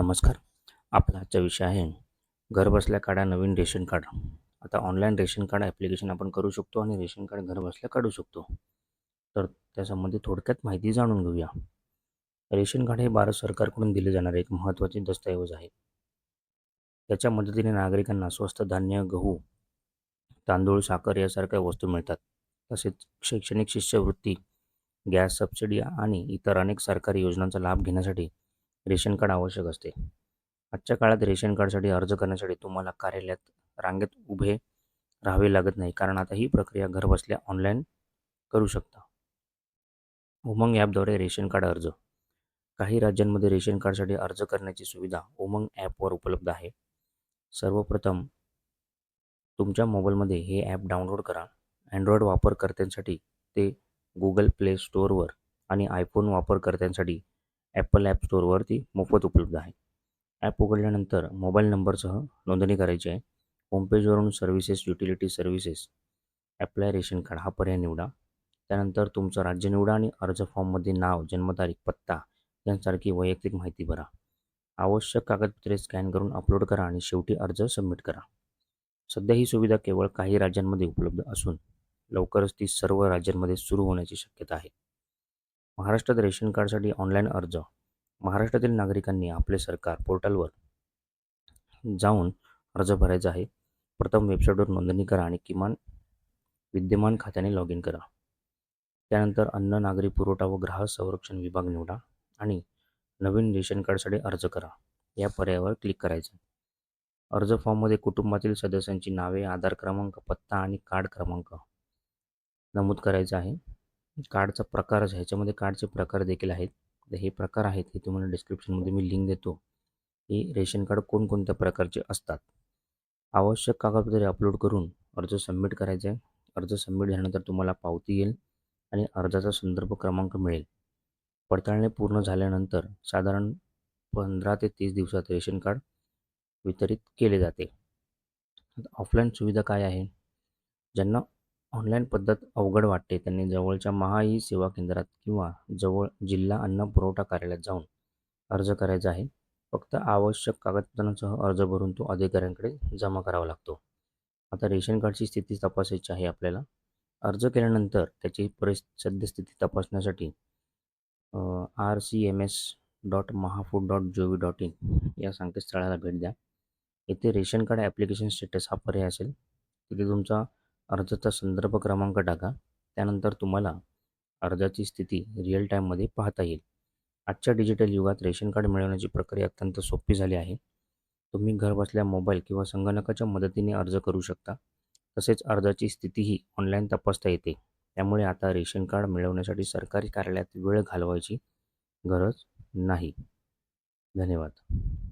नमस्कार. आपला आजचा विषय आहे घरबसल्या काढा नवीन रेशन कार्ड. आता ऑनलाईन रेशन कार्ड ॲप्लिकेशन आपण करू शकतो आणि रेशन कार्ड घरबसल्या काढू शकतो. तर त्यासंबंधी थोडक्यात माहिती जाणून घेऊया. रेशन कार्ड हे भारत सरकारकडून दिले जाणारे एक महत्त्वाचे दस्तऐवज आहे. त्याच्या मदतीने नागरिकांना स्वस्त धान्य गहू तांदूळ साखर यासारख्या वस्तू मिळतात. तसेच शैक्षणिक शिष्यवृत्ती गॅस सबसिडी आणि इतर अनेक सरकारी योजनांचा लाभ घेण्यासाठी रेशन कार्ड आवश्यक असते. आजच्या काळात रेशन कार्डसाठी अर्ज करण्यासाठी तुम्हाला कार्यालयात रांगेत उभे राहावे लागत नाही कारण आता ही प्रक्रिया घरबसल्या ऑनलाईन करू शकता. उमंग ॲपद्वारे रेशन कार्ड अर्ज. काही राज्यांमध्ये रेशन कार्डसाठी अर्ज करण्याची सुविधा उमंग ॲपवर उपलब्ध आहे. सर्वप्रथम तुमच्या मोबाईलमध्ये हे ॲप डाउनलोड करा. अँड्रॉइड वापरकर्त्यांसाठी ते गुगल प्ले स्टोअरवर आणि आयफोन वापरकर्त्यांसाठी ॲपल ॲप स्टोअरवरती मोफत उपलब्ध आहे. ॲप उघडल्यानंतर मोबाईल नंबरसह नोंदणी करायची आहे. होमपेजवरून services utility services apply ration card हा पर्याय निवडा. त्यानंतर तुमचं राज्य निवडा आणि अर्ज फॉर्ममध्ये नाव जन्मतारीख पत्ता यांसारखी वैयक्तिक माहिती भरा. आवश्यक कागदपत्रे स्कॅन करून अपलोड करा आणि शेवटी अर्ज सबमिट करा. सध्या ही सुविधा केवळ काही राज्यांमध्ये उपलब्ध असून लवकरच ती सर्व राज्यांमध्ये सुरू होण्याची शक्यता आहे. महाराष्ट्रात रेशन कार्डसाठी ऑनलाईन अर्ज. महाराष्ट्रातील नागरिकांनी आपले सरकार पोर्टलवर जाऊन अर्ज भरायचा आहे. प्रथम वेबसाईटवर नोंदणी करा आणि किमान विद्यमान खात्याने लॉग इन करा. त्यानंतर अन्न नागरी पुरवठा व ग्राहक संरक्षण विभाग निवडा आणि नवीन रेशन कार्डसाठी अर्ज करा. या पर्यायावर क्लिक करायचं. अर्ज फॉर्ममध्ये कुटुंबातील सदस्यांची नावे आधार क्रमांक पत्ता आणि कार्ड क्रमांक नमूद करायचा आहे. कार्डचा प्रकारच ह्याच्यामध्ये कार्डचे प्रकार देखील आहेत. तर हे प्रकार आहेत हे तुम्हाला डिस्क्रिप्शनमध्ये मी लिंक देतो. हे रेशन कार्ड कोणकोणत्या प्रकारचे असतात? आवश्यक कागदपत्रे अपलोड करून अर्ज सबमिट करायचा आहे. अर्ज सबमिट झाल्यानंतर तुम्हाला पावती येईल आणि अर्जाचा संदर्भ क्रमांक मिळेल. पडताळणी पूर्ण झाल्यानंतर साधारण पंधरा ते तीस दिवसात रेशन कार्ड वितरित केले जाते. ऑफलाईन सुविधा काय आहे? ज्यांना ऑनलाईन पद्धत अवघड वाटते. त्यांनी जवळच्या महा ई सेवा केंद्रात किंवा जवळ जिल्हा अन्न पुरवठा कार्यालयात जाऊन अर्ज करायचा आहे. फक्त आवश्यक कागदपत्रांसह अर्ज भरून तो अधिकाऱ्यांकडे जमा करावा लागतो. आता रेशन कार्डची स्थिती तपासायची आहे आपल्याला. अर्ज केल्यानंतर त्याची परि सद्यस्थिती तपासण्यासाठी R C M S dot Mahafood dot G V dot in या संकेतस्थळाला भेट द्या. येथे रेशन कार्ड ॲप्लिकेशन स्टेटस हा पर्याय असेल. तिथे तुमचा अर्जाचा संदर्भ क्रमांक टाका. त्यानंतर तुम्हाला अर्जाची स्थिती रिअल टाईममध्ये पाहता येईल. आजच्या डिजिटल युगात रेशन कार्ड मिळवण्याची प्रक्रिया अत्यंत सोपी झाली आहे. तुम्ही घरबसल्या मोबाईल किंवा संगणकाच्या मदतीने अर्ज करू शकता. तसेच अर्जाची स्थितीही ऑनलाईन तपासता येते. त्यामुळे आता रेशन कार्ड मिळवण्यासाठी सरकारी कार्यालयात वेळ घालवायची गरज नाही. धन्यवाद.